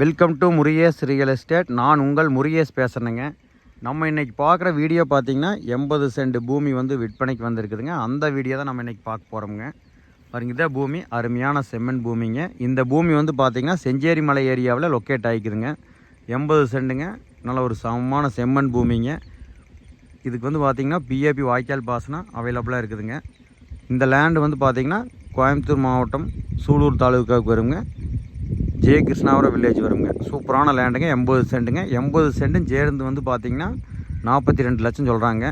Welcome to Murugesh real estate நான் உங்கள் முருகேஷ் பேசுகிறேங்க நம்ம இன்றைக்கி பார்க்குற வீடியோ பார்த்தீங்கன்னா எண்பது சென்ட் பூமி வந்து விற்பனைக்கு வந்திருக்குதுங்க. அந்த வீடியோ தான் நம்ம இன்றைக்கி பார்க்க போகிறோமுங்க பாருங்க இதான் பூமி. அருமையான செம்மண் பூமிங்க. இந்த பூமி வந்து பார்த்திங்கன்னா செஞ்சேரி மலை ஏரியாவில் லொக்கேட் ஆகிக்குதுங்க. எண்பது சென்ட்டுங்க. நல்ல ஒரு சமமான செம்மண் பூமிங்க. இதுக்கு வந்து பார்த்திங்கன்னா பிஏபி வாய்க்கால் பாசனம் அவைலபிளாக இருக்குதுங்க. இந்த லேண்டு வந்து பார்த்திங்கன்னா கோயம்புத்தூர் மாவட்டம் சூலூர் தாலுக்காவுக்கு வருங்க. ஜே கிருஷ்ணாவரம் வில்லேஜ் வருங்க. சூப்பரான லேண்டுங்க எண்பது சென்ட்டுங்க எண்பது சென்ட்டும் சேர்ந்து வந்து பார்த்திங்கன்னா நாற்பத்தி ரெண்டு லட்சம் சொல்கிறாங்க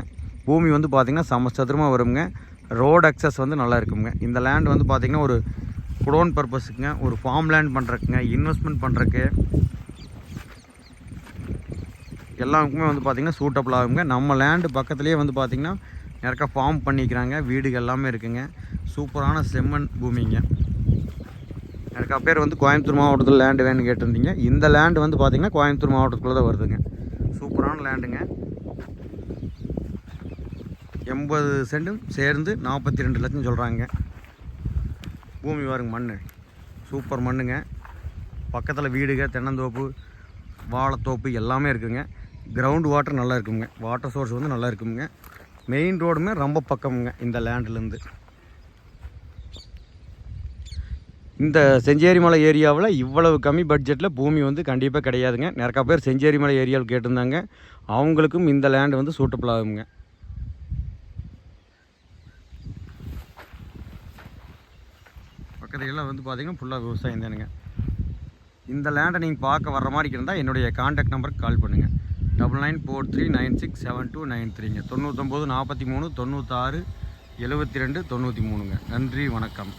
பூமி வந்து பார்த்திங்கன்னா சமச்சதுரமாக வருங்க. ரோடு அக்சஸ் வந்து நல்லா இருக்குங்க. இந்த லேண்ட் வந்து பார்த்திங்கன்னா ஒரு குடோன் பர்பஸுக்குங்க ஒரு ஃபார்ம் லேண்ட் பண்ணுறக்குங்க இன்வெஸ்ட்மெண்ட் பண்ணுறக்கு எல்லாருக்குமே வந்து பார்த்திங்கன்னா சூட்டபிள் ஆகுங்க. நம்ம லேண்டு பக்கத்துலேயே வந்து பார்த்திங்கன்னா நிறைய ஃபார்ம் பண்ணிக்கிறாங்க. வீடுகள் எல்லாமே இருக்குங்க. சூப்பரான செம்மண் பூமிங்க. எனக்கு பேர் வந்து கோயம்புத்தூர் மாவட்டத்தில் லேண்டு வேணும்னு கேட்டிருந்தீங்க. இந்த லேண்டு வந்து பார்த்திங்கன்னா கோயம்புத்தூர் மாவட்டத்துக்குள்ளே தான் வருதுங்க. சூப்பரான லேண்டுங்க எண்பது சென்டும் சேர்ந்து நாற்பத்தி ரெண்டு லட்சம் சொல்கிறாங்க பூமி பாருங்க மண் சூப்பர் மண்ணுங்க. பக்கத்தில் வீடுங்க தென்னந்தோப்பு வாழைத்தோப்பு எல்லாமே இருக்குங்க. கிரவுண்ட் வாட்டர் நல்லா இருக்குங்க. வாட்டர் சோர்ஸ் வந்து நல்லா இருக்குங்க. மெயின் ரோடுமே ரொம்ப பக்கமுங்க இந்த லேண்ட்லேருந்து இந்த செஞ்சேரி மலை ஏரியாவில் இவ்வளவு கம்மி பட்ஜெட்டில் பூமி வந்து கண்டிப்பாக கிடையாதுங்க. நிறைய பேர் செஞ்சேரி மலை ஏரியாவில் கேட்டிருந்தாங்க. அவங்களுக்கும் இந்த லேண்டு வந்து சூட்டபிள் ஆகுங்க. பக்கத்துலலாம் வந்து பார்த்தீங்கன்னா ஃபுல்லாக விவசாயம் தானுங்க. இந்த லேண்டை நீங்கள் பார்க்க வர்ற மாதிரி இருந்தால் என்னுடைய காண்டாக்ட் நம்பருக்கு கால் பண்ணுங்கள் double nine four three nine six seven two nine த்ரீங்க தொண்ணூற்றொம்பது நாற்பத்தி மூணு தொண்ணூற்றாறு எழுபத்தி ரெண்டு தொண்ணூற்றி மூணுங்க. நன்றி வணக்கம்.